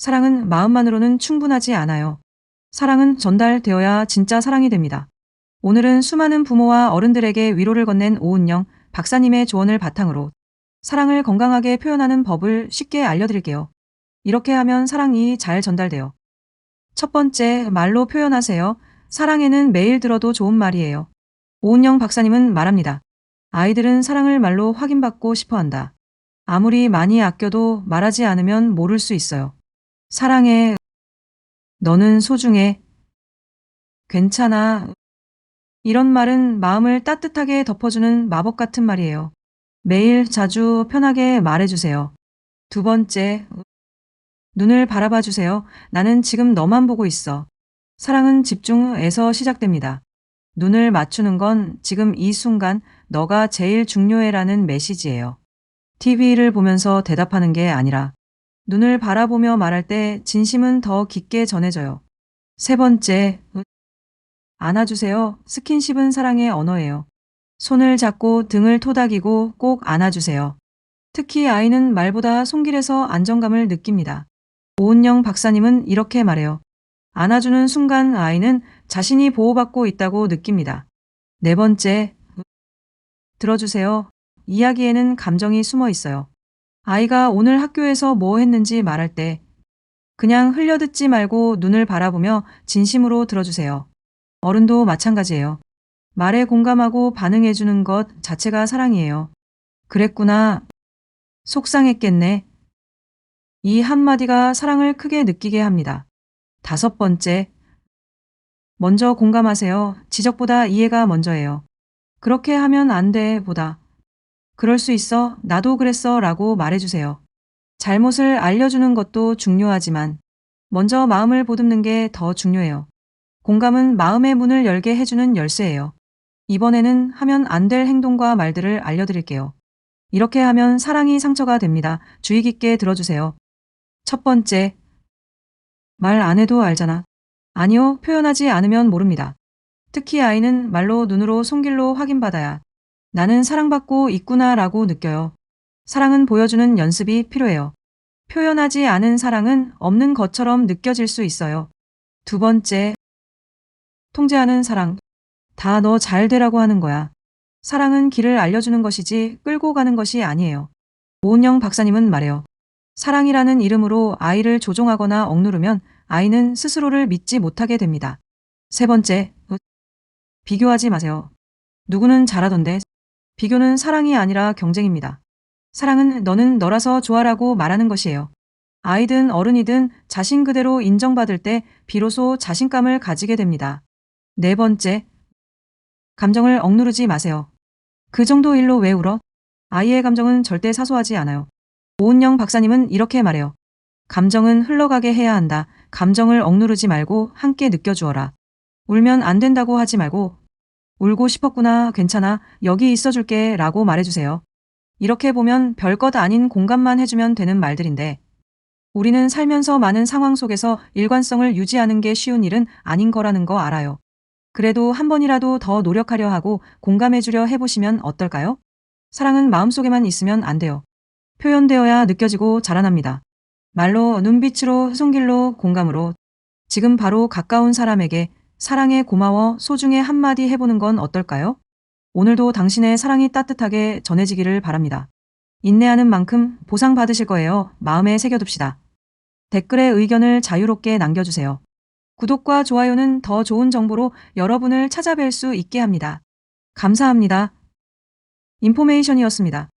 사랑은 마음만으로는 충분하지 않아요. 사랑은 전달되어야 진짜 사랑이 됩니다. 오늘은 수많은 부모와 어른들에게 위로를 건넨 오은영 박사님의 조언을 바탕으로 사랑을 건강하게 표현하는 법을 쉽게 알려드릴게요. 이렇게 하면 사랑이 잘 전달돼요. 첫 번째, 말로 표현하세요. 사랑에는 매일 들어도 좋은 말이에요. 오은영 박사님은 말합니다. 아이들은 사랑을 말로 확인받고 싶어 한다. 아무리 많이 아껴도 말하지 않으면 모를 수 있어요. 사랑해. 너는 소중해. 괜찮아. 이런 말은 마음을 따뜻하게 덮어주는 마법 같은 말이에요. 매일 자주 편하게 말해주세요. 두 번째, 눈을 바라봐 주세요. 나는 지금 너만 보고 있어. 사랑은 집중에서 시작됩니다. 눈을 맞추는 건 지금 이 순간 너가 제일 중요해라는 메시지예요. TV를 보면서 대답하는 게 아니라 눈을 바라보며 말할 때 진심은 더 깊게 전해져요. 세 번째, 안아주세요. 스킨십은 사랑의 언어예요. 손을 잡고 등을 토닥이고 꼭 안아주세요. 특히 아이는 말보다 손길에서 안정감을 느낍니다. 오은영 박사님은 이렇게 말해요. 안아주는 순간 아이는 자신이 보호받고 있다고 느낍니다. 네 번째, 들어주세요. 이야기에는 감정이 숨어 있어요. 아이가 오늘 학교에서 뭐 했는지 말할 때 그냥 흘려듣지 말고 눈을 바라보며 진심으로 들어주세요. 어른도 마찬가지예요. 말에 공감하고 반응해주는 것 자체가 사랑이에요. 그랬구나. 속상했겠네. 이 한마디가 사랑을 크게 느끼게 합니다. 다섯 번째. 먼저 공감하세요. 지적보다 이해가 먼저예요. 그렇게 하면 안 돼, 보다. 그럴 수 있어. 나도 그랬어. 라고 말해주세요. 잘못을 알려주는 것도 중요하지만, 먼저 마음을 보듬는 게 더 중요해요. 공감은 마음의 문을 열게 해주는 열쇠예요. 이번에는 하면 안 될 행동과 말들을 알려드릴게요. 이렇게 하면 사랑이 상처가 됩니다. 주의 깊게 들어주세요. 첫 번째, 말 안 해도 알잖아. 아니요, 표현하지 않으면 모릅니다. 특히 아이는 말로 눈으로 손길로 확인받아야 나는 사랑받고 있구나 라고 느껴요. 사랑은 보여주는 연습이 필요해요. 표현하지 않은 사랑은 없는 것처럼 느껴질 수 있어요. 두 번째, 통제하는 사랑. 다 너 잘 되라고 하는 거야. 사랑은 길을 알려주는 것이지 끌고 가는 것이 아니에요. 오은영 박사님은 말해요. 사랑이라는 이름으로 아이를 조종하거나 억누르면 아이는 스스로를 믿지 못하게 됩니다. 세 번째, 으, 비교하지 마세요. 누구는 잘하던데 비교는 사랑이 아니라 경쟁입니다. 사랑은 너는 너라서 좋아라고 말하는 것이에요. 아이든 어른이든 자신 그대로 인정받을 때 비로소 자신감을 가지게 됩니다. 네 번째, 감정을 억누르지 마세요. 그 정도 일로 왜 울어? 아이의 감정은 절대 사소하지 않아요. 오은영 박사님은 이렇게 말해요. 감정은 흘러가게 해야 한다. 감정을 억누르지 말고 함께 느껴주어라. 울면 안 된다고 하지 말고 울고 싶었구나. 괜찮아. 여기 있어줄게. 라고 말해주세요. 이렇게 보면 별것 아닌 공감만 해주면 되는 말들인데 우리는 살면서 많은 상황 속에서 일관성을 유지하는 게 쉬운 일은 아닌 거라는 거 알아요. 그래도 한 번이라도 더 노력하려 하고 공감해주려 해보시면 어떨까요? 사랑은 마음속에만 있으면 안 돼요. 표현되어야 느껴지고 자라납니다. 말로, 눈빛으로, 손길로, 공감으로 지금 바로 가까운 사람에게 사랑에 고마워 소중해 한마디 해보는 건 어떨까요? 오늘도 당신의 사랑이 따뜻하게 전해지기를 바랍니다. 인내하는 만큼 보상받으실 거예요. 마음에 새겨둡시다. 댓글에 의견을 자유롭게 남겨주세요. 구독과 좋아요는 더 좋은 정보로 여러분을 찾아뵐 수 있게 합니다. 감사합니다. 인포메이션이었습니다.